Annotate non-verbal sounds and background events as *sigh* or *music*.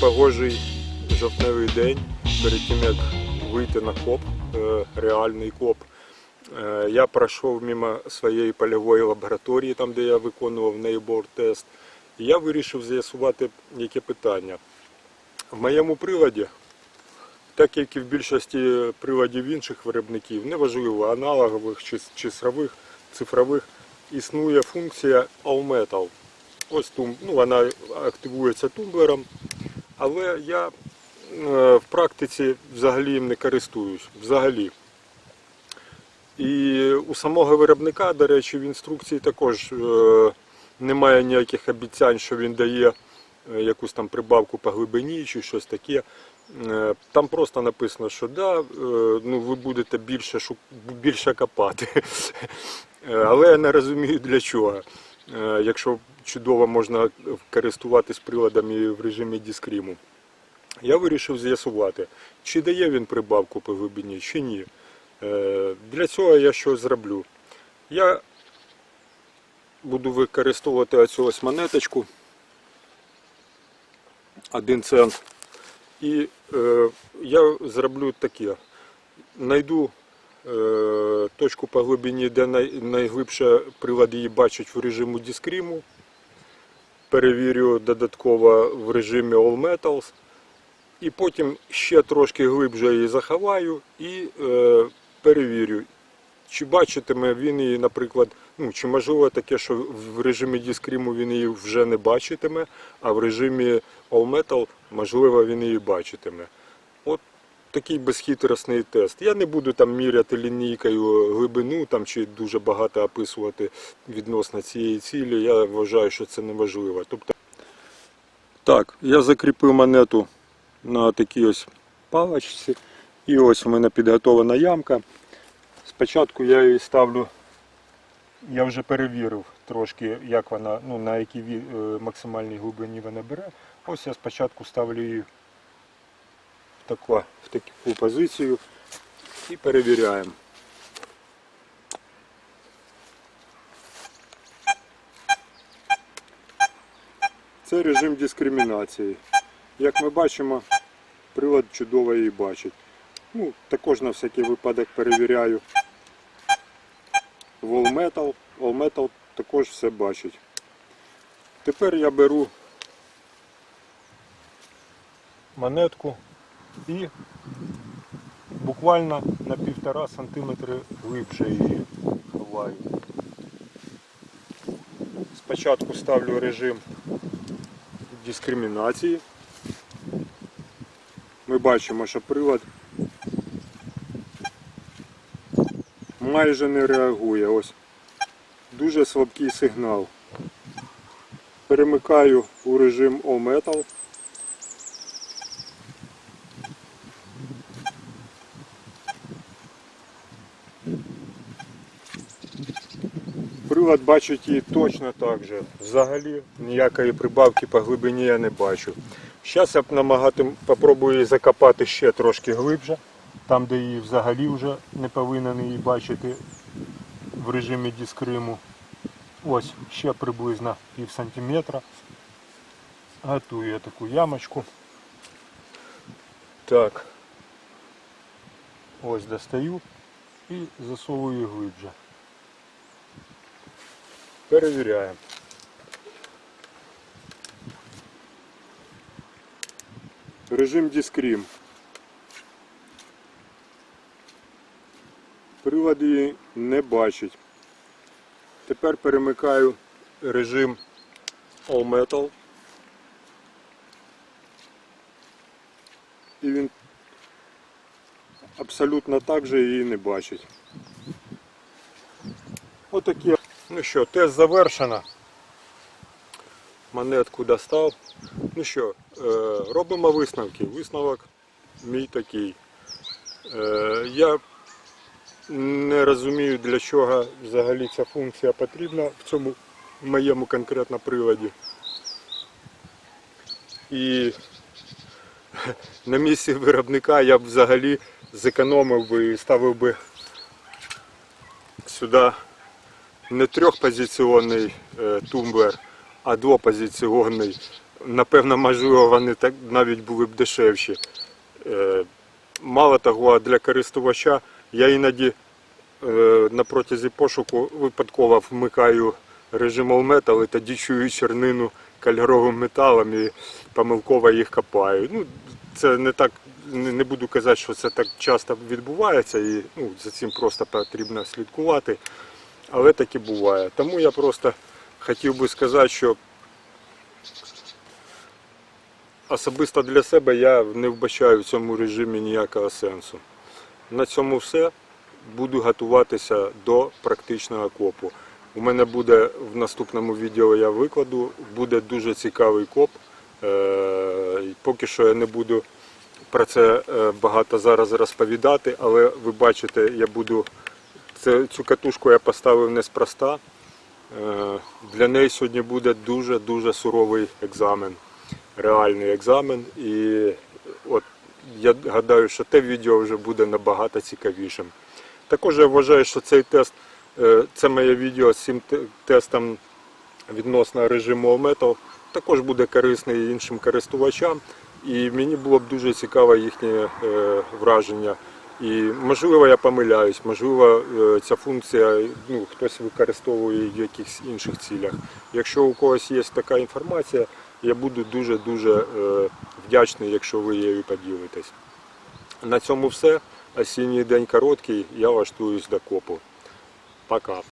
погожий жовтневий день перед тим як вийти на коп, е, реальний коп. е, Я пройшов мимо своєї польової лабораторії, там де я виконував нейбор тест. І я вирішив з'ясувати, яке питання. В моєму приладі, так як і в більшості приладів інших виробників, неважливо аналогових чи цифрових, цифрових, існує функція All Metal. Ось ну, вона активується тумблером, але я е, в практиці взагалі їм не користуюсь. Взагалі. І у самого виробника, до речі, в інструкції також е, немає ніяких обіцянь, що він дає е, якусь там прибавку по глибині чи щось таке. Там просто написано, що да, ну, ви будете більше, більше копати. *laughs* Але я не розумію для чого. Е, Якщо чудово можна користуватись приладом і в режимі дискріму. Я вирішив з'ясувати, чи дає він прибавку по глибині, чи ні. Е, Для цього я що зроблю? Я буду використовувати оцю ось монеточку. Один цент. І е, я зроблю таке. Найду точку по глибині, де найглибше прилад її бачить в режиму дискріму. Перевірю додатково в режимі All Metals. І потім ще трошки глибше її заховаю і е, перевірю, чи бачитиме він її, наприклад, ну, чи можливо таке, що в режимі дискріму він її вже не бачитиме, а в режимі All Metal, можливо, він її бачитиме. От такий безхитросний тест. Я не буду там міряти лінійкою глибину там, чи дуже багато описувати відносно цієї цілі. Я вважаю, що це неможливо. Тобто, так, я закріпив монету на такій ось паличці. І ось у мене підготовлена ямка. Спочатку я її ставлю, я вже перевірив трошки, як вона, ну, на якій е, максимальній глибині вона бере. Ось я спочатку ставлю її таку, в таку позицію і перевіряємо. Це режим дискримінації. Як ми бачимо, прилад чудово її бачить. Ну, також на всякий випадок перевіряю в All Metal. All Metal також все бачить. Тепер я беру монетку і буквально на півтора сантиметри глибше її ховаю. Спочатку ставлю режим дискримінації. Ми бачимо, що прилад майже не реагує. Ось дуже слабкий сигнал. Перемикаю у режим All Прилад бачить її точно так же. Взагалі ніякої прибавки по глибині я не бачу. Зараз я намагати попробую її закопати ще трошки глибше, там де її взагалі вже не повинен її бачити в режимі дискриму. Ось ще приблизно пів сантиметра. Готую я таку ямочку. Так. Ось достаю і засовую глибше. Перевіряємо. Режим дискрім. Прилад її не бачить. Тепер перемикаю режим All Metal. І він абсолютно так же її не бачить. Отакі. Ну що, тест завершено. Монетку достав. Ну що, е, робимо висновки. Висновок мій такий. Е, я не розумію, для чого взагалі ця функція потрібна в цьому моєму конкретно приладі. І на місці виробника я б взагалі зекономив би і ставив би сюди не трьохпозиційний е, тумблер, а двопозиційний напевно, можливо, вони так навіть були б дешевші. Е, Мало того, для користувача я іноді е, на протязі пошуку випадково вмикаю режим All і тоді чую чернину кольоровим металом і помилково їх копаю. Ну, це не так, не буду казати, що це так часто відбувається, і ну, за цим просто потрібно слідкувати. Але таки буває. Тому я просто хотів би сказати, що особисто для себе я не вбачаю в цьому режимі ніякого сенсу. На цьому все. Буду готуватися до практичного копу. У мене буде в наступному відео я викладу, буде дуже цікавий коп. Е, Поки що я не буду про це е, багато зараз розповідати, але ви бачите, я буду цю катушку я поставив неспроста. Е, Для неї сьогодні буде дуже-дуже суровий екзамен, реальний екзамен. І от я гадаю, що те відео вже буде набагато цікавішим. Також я вважаю, що цей тест, е, це моє відео з цим тестом відносно режиму Metal, також буде корисний іншим користувачам. І мені було б дуже цікаво їхнє е, враження. І можливо я помиляюсь, можливо, е, ця функція ну, хтось використовує в якихось інших цілях. Якщо у когось є така інформація, я буду дуже-дуже е, вдячний, якщо ви її поділитесь. На цьому все. Осінній день короткий, я влаштуюсь до копу. Пока.